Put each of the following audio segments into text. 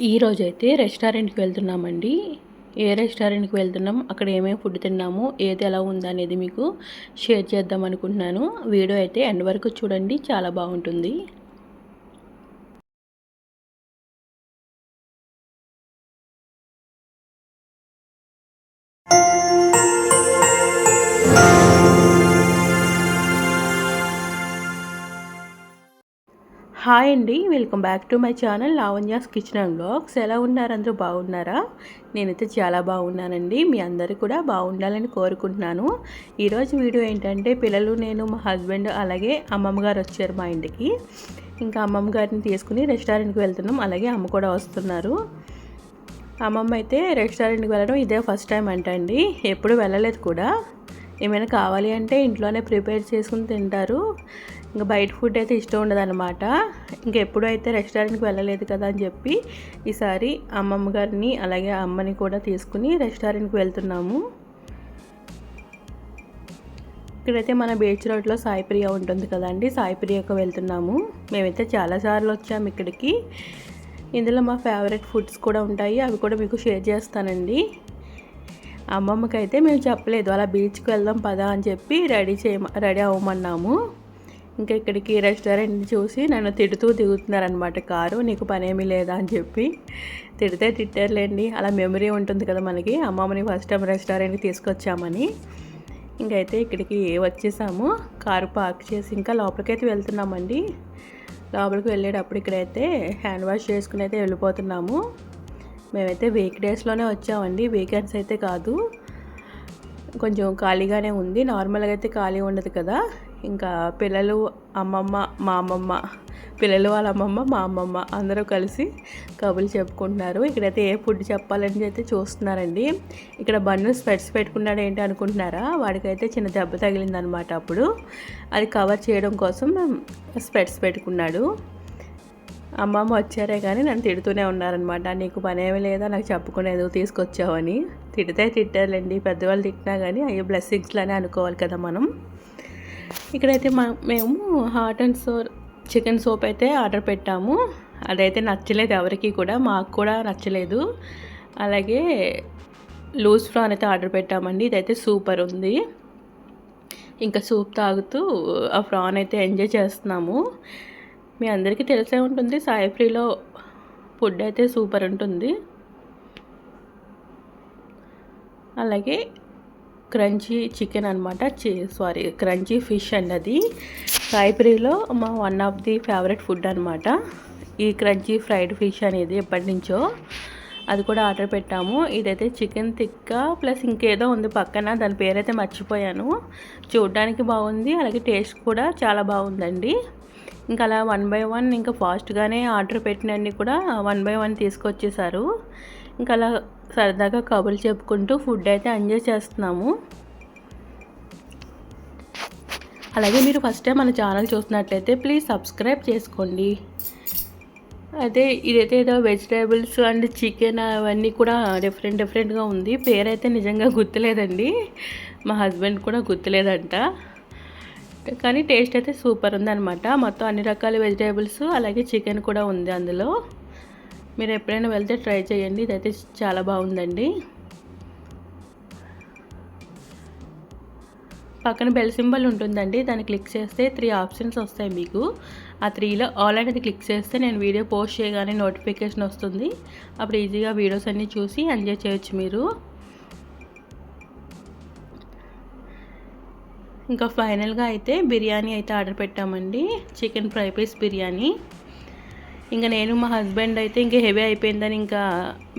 ఈరోజైతే రెస్టారెంట్కి వెళ్తున్నామండి. ఏ రెస్టారెంట్కి వెళ్తున్నాం అక్కడ ఏమేమి ఫుడ్ తిన్నాము ఏది ఎలా ఉందనేది మీకు షేర్ చేద్దాం అనుకుంటున్నాను. వీడియో అయితే ఎండ్ వరకు చూడండి చాలా బాగుంటుంది. హాయ్ అండి welcome back to my channel Lavanya's kitchen and blogs ఎలా ఉన్నారు? అందరూ బాగున్నారా? నేనైతే చాలా బాగున్నానండి. మీ అందరూ కూడా బాగుండాలని కోరుకుంటున్నాను. ఈరోజు వీడియో ఏంటంటే పిల్లలు నేను మా హస్బెండ్ అలాగే అమ్మమ్మ గారు వచ్చారు మా ఇంటికి. ఇంకా అమ్మమ్మ గారిని తీసుకుని రెస్టారెంట్కి వెళ్తున్నాం. అలాగే అమ్మ కూడా వస్తున్నారు. అమ్మమ్మ అయితే రెస్టారెంట్కి వెళ్ళడం ఇదే ఫస్ట్ టైం అంటండి. ఎప్పుడు వెళ్ళలేదు కూడా. ఏమైనా కావాలి అంటే ఇంట్లోనే ప్రిపేర్ చేసుకుని తింటారు. ఇంకా బయట ఫుడ్ అయితే ఇష్టం ఉండదు అనమాట ఇంకెప్పుడు అయితే రెస్టారెంట్కి వెళ్ళలేదు కదా అని చెప్పి ఈసారి అమ్మమ్మ గారిని అలాగే అమ్మని కూడా తీసుకుని రెస్టారెంట్కి వెళ్తున్నాము. ఇక్కడైతే మన బీచ్ రోడ్లో సాయిప్రియ ఉంటుంది కదండి. సాయిప్రియకు వెళ్తున్నాము. మేమైతే చాలాసార్లు వచ్చాము ఇక్కడికి. ఇందులో మా ఫేవరెట్ ఫుడ్స్ కూడా ఉంటాయి. అవి కూడా మీకు షేర్ చేస్తానండి. అమ్మమ్మకి అయితే మేము చెప్పలేదు అలా బీచ్కి వెళ్దాం పదా అని చెప్పి రెడీ చేయ రెడీ అవ్వమన్నాము. ఇంకా ఇక్కడికి రెస్టారెంట్ చూసి నన్ను తిడుతూ దిగుతున్నారనమాట కారు నీకు పనేమీ లేదా అని చెప్పి. తిడితే తిట్టారులేండి అలా మెమరీ ఉంటుంది కదా మనకి అమ్మమ్మని ఫస్ట్ టైం రెస్టారెంట్కి తీసుకొచ్చామని. ఇంకైతే ఇక్కడికి వచ్చేసాము కారు పార్క్ చేసి ఇంకా లోపలికైతే వెళ్తున్నామండి. లోపలికి వెళ్ళేటప్పుడు ఇక్కడైతే హ్యాండ్ వాష్ చేసుకుని అయితే వెళ్ళిపోతున్నాము. మేమైతే వీక్ డేస్లోనే వచ్చామండి. వీకెండ్స్ అయితే కాదు. కొంచెం ఖాళీగానే ఉంది. నార్మల్గా అయితే ఖాళీ ఉండదు కదా. ఇంకా పిల్లలు అమ్మమ్మ మా అమ్మమ్మ పిల్లలు వాళ్ళ అమ్మమ్మ మా అమ్మమ్మ అందరూ కలిసి కబులు చెప్పుకుంటున్నారు. ఇక్కడైతే ఏ ఫుడ్ చెప్పాలని అయితే చూస్తున్నారండి. ఇక్కడ బన్ను స్పెట్స్ పెట్టుకున్నాడు ఏంటి అనుకుంటున్నారా? వాడికైతే చిన్న దెబ్బ తగిలిందనమాట అప్పుడు. అది కవర్ చేయడం కోసం స్పెట్స్ పెట్టుకున్నాడు. అమ్మమ్మ వచ్చారే కానీ నన్ను తిడుతూనే ఉన్నారనమాట నీకు పనేమి లేదా? నాకు చెప్పుకునేది తీసుకొచ్చావని తిడితే తిట్టాలండి పెద్దవాళ్ళు తిట్టినా కానీ అయ్యో బ్లెస్సింగ్స్లోనే అనుకోవాలి కదా మనం. ఇక్కడైతే మా మేము hot and sour chicken soup అయితే ఆర్డర్ పెట్టాము. అదైతే నచ్చలేదు ఎవరికి కూడా. మాకు కూడా నచ్చలేదు. అలాగే లూజ్ ఫ్రాన్ అయితే ఆర్డర్ పెట్టామండి. ఇదైతే సూపర్ ఉంది. ఇంకా సూప్ తాగుతూ ఆ ఫ్రాన్ అయితే ఎంజాయ్ చేస్తున్నాము. మీ అందరికీ తెలిసే ఉంటుంది సాయి ఫ్రీలో ఫుడ్ అయితే సూపర్ ఉంటుంది. అలాగే క్రంచీ చికెన్ అనమాట సారీ క్రంచీ ఫిష్ అండి అది సాయిప్రీలో మా one of the favourite food అనమాట ఈ క్రంచీ ఫ్రైడ్ ఫిష్ అనేది ఎప్పటి నుంచో అది కూడా ఆర్డర్ పెట్టాము. ఇదైతే చికెన్ తిక్క ప్లస్ ఇంకేదో ఉంది పక్కన దాని పేరైతే మర్చిపోయాను. చూడడానికి బాగుంది అలాగే టేస్ట్ కూడా చాలా బాగుందండి. ఇంకా అలా వన్ బై వన్ ఇంకా ఫాస్ట్గానే ఆర్డర్ పెట్టినన్ని కూడా వన్ బై వన్ తీసుకొచ్చేసారు. ఇంకా అలా సరదాగా కబుర్లు చెప్పుకుంటూ ఫుడ్ అయితే ఎంజాయ్ చేస్తున్నాము. అలాగే మీరు ఫస్ట్ టైం మన ఛానల్ చూసినట్లయితే ప్లీజ్ సబ్స్క్రైబ్ చేసుకోండి. అదే ఇదైతే ఏదో వెజిటేబుల్స్ అండ్ చికెన్ అవన్నీ కూడా డిఫరెంట్ డిఫరెంట్గా ఉంది. పేరైతే నిజంగా గుర్తులేదండి. మా హస్బెండ్ కూడా గుర్తులేదంట. కానీ టేస్ట్ అయితే సూపర్ ఉందనమాట మొత్తం అన్ని రకాల వెజిటేబుల్స్ అలాగే చికెన్ కూడా ఉంది అందులో. మీరు ఎప్పుడైనా వెళ్తే ట్రై చేయండి. ఇదైతే చాలా బాగుందండి. పక్కన బెల్ సింబల్ ఉంటుందండి. దాన్ని క్లిక్ చేస్తే త్రీ ఆప్షన్స్ వస్తాయి మీకు. ఆ త్రీలో ఆల్ అనేది క్లిక్ చేస్తే నేను వీడియో పోస్ట్ చేయగానే నోటిఫికేషన్ వస్తుంది. అప్పుడు ఈజీగా వీడియోస్ అన్నీ చూసి ఎంజాయ్ చేయొచ్చు మీరు. ఇంకా ఫైనల్గా అయితే బిర్యానీ అయితే ఆర్డర్ పెట్టామండి. Chicken fry piece biryani. ఇంకా నేను మా హస్బెండ్ అయితే ఇంకా హెవీ అయిపోయిందని ఇంకా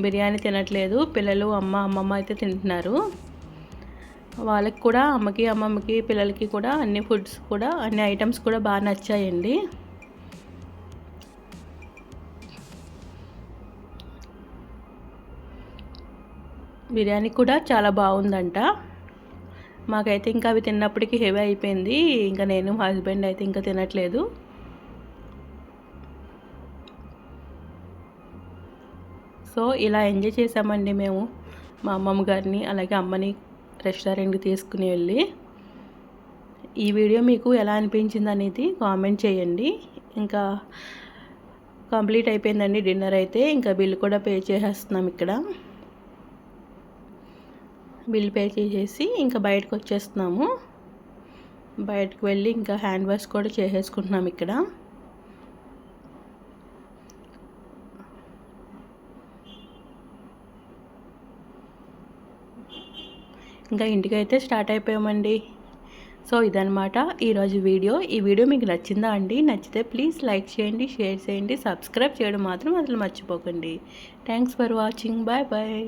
బిర్యానీ తినట్లేదు. పిల్లలు అమ్మ అమ్మమ్మ అయితే తింటున్నారు. వాళ్ళకి కూడా అమ్మకి అమ్మమ్మకి పిల్లలకి కూడా అన్ని ఫుడ్స్ కూడా అన్ని ఐటమ్స్ కూడా బాగా నచ్చాయండి. బిర్యానీ కూడా చాలా బాగుందంట. మాకైతే ఇంకా అవి తిన్నప్పటికీ హెవీ అయిపోయింది. ఇంకా నేను మా హస్బెండ్ అయితే ఇంకా తినట్లేదు. సో ఇలా ఎంజాయ్ చేసామండి మేము. మా అమ్మమ్మ గారిని అలాగే అమ్మని రెస్టారెంట్కి తీసుకుని వెళ్ళి. ఈ వీడియో మీకు ఎలా అనిపించింది అనేది కామెంట్ చేయండి. ఇంకా కంప్లీట్ అయిపోయిందండి డిన్నర్ అయితే. ఇంకా బిల్ కూడా పే చేసేస్తున్నాం ఇక్కడ. బిల్ పే చేసేసి ఇంకా బయటకు వచ్చేస్తున్నాము. బయటకు వెళ్ళి ఇంకా హ్యాండ్ వాష్ కూడా చేసేసుకుంటున్నాం ఇక్కడ. ఇంకా ఇంటికైతే స్టార్ట్ అయిపోయామండి. సో ఇదనమాట ఈరోజు వీడియో. ఈ వీడియో మీకు నచ్చిందా అండి? నచ్చితే ప్లీజ్ లైక్ చేయండి షేర్ చేయండి సబ్స్క్రైబ్ చేయడం మాత్రం అసలు మర్చిపోకండి. Thanks for watching. Bye bye.